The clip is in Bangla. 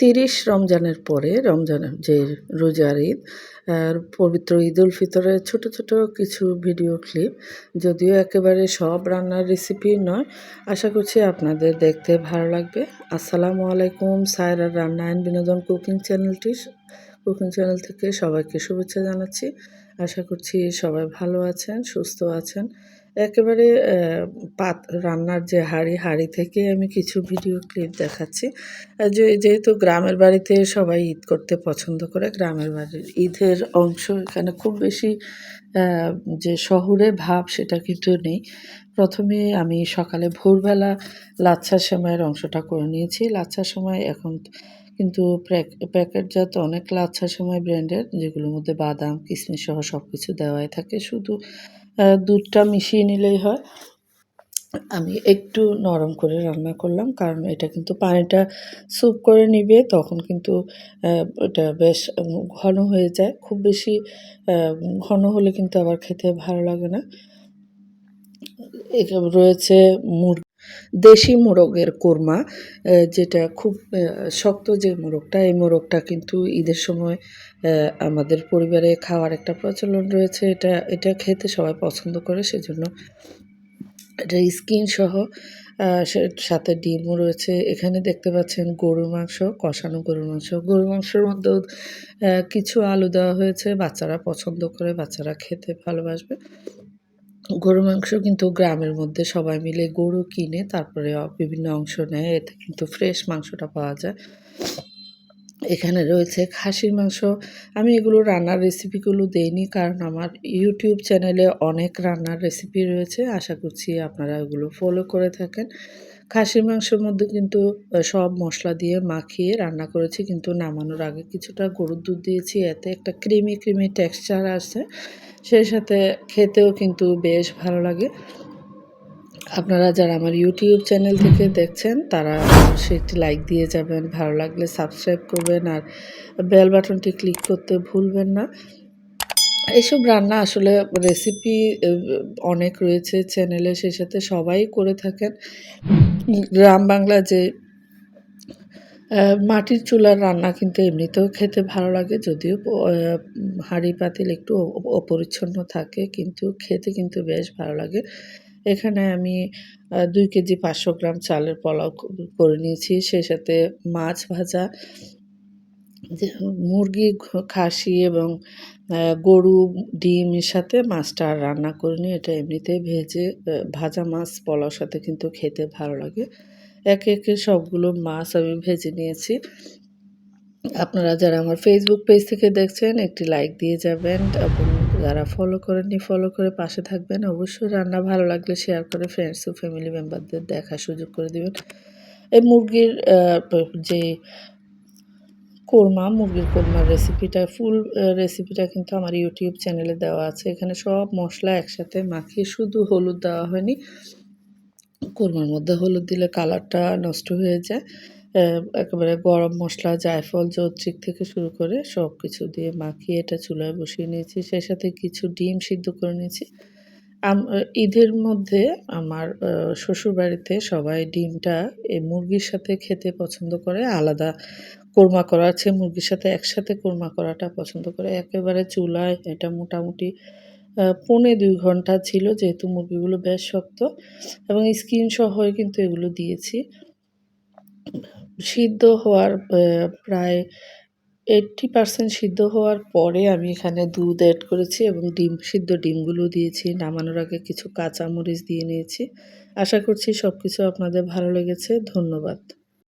তিরিশ রমজানের পরে রমজানের যে রোজার ঈদ পবিত্র ঈদ উল ফিতরের ছোট ছোট কিছু ভিডিও ক্লিপ, যদিও একেবারে সব রান্নার রেসিপি নয়, আশা করছি আপনাদের দেখতে ভালো লাগবে। আসসালামু আলাইকুম, সায়রার রান্না অ্যান্ড বিনোদন কুকিং চ্যানেলটি, কুকিং চ্যানেল থেকে সবাইকে শুভেচ্ছা জানাচ্ছি। আশা করছি সবাই ভালো আছেন, সুস্থ আছেন। একেবারে পাত, রান্নার যে হাঁড়ি হাঁড়ি থেকে আমি কিছু ভিডিও ক্লিপ দেখাচ্ছি। যে, যেহেতু গ্রামের বাড়িতে সবাই ঈদ করতে পছন্দ করে, গ্রামের বাড়ির ঈদের অংশ এখানে খুব বেশি যে শহরে ভাব সেটা কিন্তু নেই। প্রথমে আমি সকালে ভোরবেলা লাচ্ছা সেমাইয়ের অংশটা করে নিয়েছি। লাচ্ছা সময় এখন কিন্তু প্যাকেটজাত অনেক লাচ্ছা সময় ব্র্যান্ডের যেগুলোর মধ্যে বাদাম কিশমিশ সহ সব কিছু দেওয়াই থাকে। শুধু দুধটা মিশিয়ে নিলেই হয়। আমি একটু নরম করে রান্না করলাম, কারণ এটা কিন্তু পানিটা স্যুপ করে নিবে, তখন কিন্তু এটা বেশ ঘন হয়ে যায়। খুব বেশি ঘন হলে কিন্তু আবার খেতে ভালো লাগে না। রয়েছে মুরগি দেশি মোরগের কোরমা যেটা খুব শক্ত যে মোরগটা, এই মোরগটা কিন্তু ঈদের সময় আমাদের পরিবারে খাওয়ার একটা প্রচলন রয়েছে। এটা এটা খেতে সবাই পছন্দ করে, সেজন্য এটা স্কিন সহ সাথে ডিমও রয়েছে। এখানে দেখতে পাচ্ছেন গরুর মাংস, কষানো গরুর মাংস। গরুর মাংসের মধ্যেও কিছু আলু দেওয়া হয়েছে। বাচ্চারা পছন্দ করে, বাচ্চারা খেতে ভালোবাসবে। গরু মাংস কিন্তু গ্রামের মধ্যে সবাই মিলে গরু কিনে তারপরে বিভিন্ন অংশ নেয়। এতে কিন্তু ফ্রেশ মাংসটা পাওয়া যায়। এখানে রয়েছে খাসির মাংস। আমি এগুলো রান্নার রেসিপিগুলো দেইনি কারণ আমার ইউটিউব চ্যানেলে অনেক রান্নার রেসিপি রয়েছে। আশা করছি আপনারা এগুলো ফলো করে থাকেন। খাসির মাংসের মধ্যে কিন্তু সব মশলা দিয়ে মাখিয়ে রান্না করেছি। কিন্তু নামানোর আগে কিছুটা গরুর দুধ দিয়েছি। এতে একটা ক্রিমি ক্রিমি টেক্সচার আসে সেই সাথে খেতেও কিন্তু বেশ ভালো লাগে। আপনারা যারা আমার ইউটিউব চ্যানেল থেকে দেখছেন, তারা সেটি লাইক দিয়ে যাবেন। ভালো লাগলে সাবস্ক্রাইব করবেন আর বেল বাটনটি ক্লিক করতে ভুলবেন না। এইসব রান্না আসলে রেসিপি অনেক রয়েছে চ্যানেলে সেই সাথে সবাই করে থাকেন। গ্রাম বাংলা যে মাটির চুলার রান্না কিন্তু এমনিতেও খেতে ভালো লাগে, যদিও হাঁড়ি পাতিল একটু অপরিচ্ছন্ন থাকে, কিন্তু খেতে কিন্তু বেশ ভালো লাগে। এখানে আমি দুই কেজি পাঁচশো গ্রাম চালের পোলাও করে নিয়েছি, সেই সাথে মাছ ভাজা মুরগি খাসি এবং গরু ডিমের সাথে মাছটা আর রান্না করে নিই। এটা এমনিতেই ভেজে ভাজা মাছ, পোলাওর সাথে কিন্তু খেতে ভালো লাগে। একে একে সবগুলো মাছ আমি ভেজে নিয়েছি। আপনারা যারা আমার ফেসবুক পেজ থেকে দেখছেন, একটি লাইক দিয়ে যাবেন এবং যারা ফলো করেননি ফলো করে পাশে থাকবেন। অবশ্যই রান্না ভালো লাগলে শেয়ার করে ফ্রেন্ডস ও ফ্যামিলি মেম্বারদের দেখার সুযোগ করে দেবেন। এই মুরগির যে কোরমা, মুরগির কোরমার রেসিপিটা ফুল রেসিপিটা কিন্তু আমার ইউটিউব চ্যানেলে দেওয়া আছে। এখানে সব মশলা একসাথে মাখিয়ে শুধু হলুদ দেওয়া হয়নি, কোরমার মধ্যে হলুদ দিলে কালারটা নষ্ট হয়ে যায়। একেবারে গরম মশলা, জায়ফল যৌত্রিক থেকে শুরু করে সব কিছু দিয়ে মাখিয়ে এটা চুলায় বসিয়ে নিয়েছি। সেই সাথে কিছু ডিম সিদ্ধ করে নিয়েছি। ঈদের মধ্যে আমার শ্বশুরবাড়িতে সবাই ডিমটা এই মুরগির সাথে খেতে পছন্দ করে। আলাদা কোরমা করা আছে, মুরগির সাথে একসাথে কোরমা করাটা পছন্দ করে। একেবারে চুলায় এটা মোটামুটি পৌনে দুই ঘণ্টা ছিল যেহেতু মুরগিগুলো বেশ শক্ত এবং স্কিন সহ কিন্তু এগুলো দিয়েছি। সিদ্ধ হওয়ার প্রায় এইট্টি পারসেন্ট সিদ্ধ হওয়ার পরে আমি এখানে দুধ অ্যাড করেছি এবং ডিম, সিদ্ধ ডিমগুলো দিয়েছি। নামানোর আগে কিছু কাঁচামরিচ দিয়ে নিয়েছি। আশা করছি সব কিছু আপনাদের ভালো লেগেছে। ধন্যবাদ।